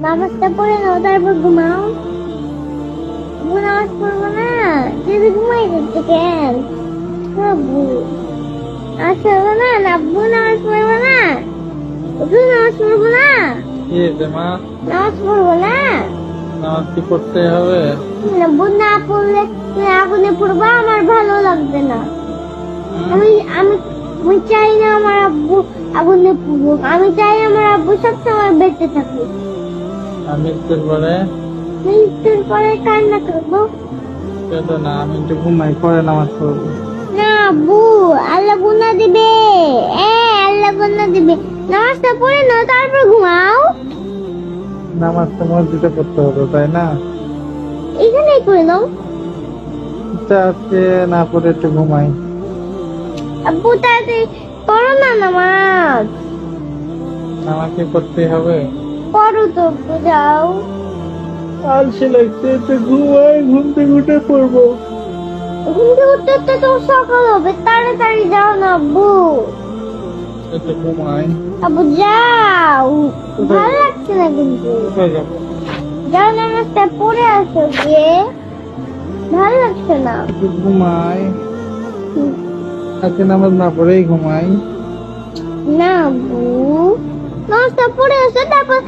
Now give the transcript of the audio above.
নামাজটা পড়ে নাও তারপর ঘুমাও। নামাজ পড়ব না যদি ঘুমাই যাচ্ছে কেন? আব্বু নামাজ পড়ব না আব্বু নামাজ পড়ব না নামাজ পড়ব না? মা? নামাজ পড়ব না? নামাজ কি করতে হবে? আব্বু না পড়লে আগুনে পড়ব আমার ভালো লাগবে না। আমি আমি আমি চাই না আমার আব্বু আগুনে পড়ুক। আমি চাই আমার আব্বু সবসময় বেঁচে থাকুক। মৃত্যুর পরে? মৃত্যুর পরে কান্না করব। না আমি একটু ঘুমাই পরে নামাজ পড়ব। না আব্বু আল্লাহ গুনা দিবে। এ আল্লাহ গুনা দিবে। নামাজটা পড়ে নাও তারপর ঘুমাও। নামাজ তো মসজিদে পড়তে হবে তাই না? এখানেই করে নাও। আজকে না পড়ে একটু ঘুমাই। আব্বু তাড়াতাড়ি পড়ো না নামাজ। নামাজ কি করতে হবে? পড়ো তো যাও আলসে লাগছে একটু ঘুমাই ঘুম থেকে উঠে পড়ব। ঘুম থেকে উঠতে উঠতে তো সকাল হবে তাড়াতাড়ি যাও না আব্বু। আব্বু যাও। ভালো লাগছে না কিন্তু। যাও নামাজটা পড়ে আসো গিয়ে। ভালো লাগছে না। ঘুমাই আজকে নামাজ না পড়েই ঘুমাই। না আব্বু। নামাজটা পড়ে আসো তারপর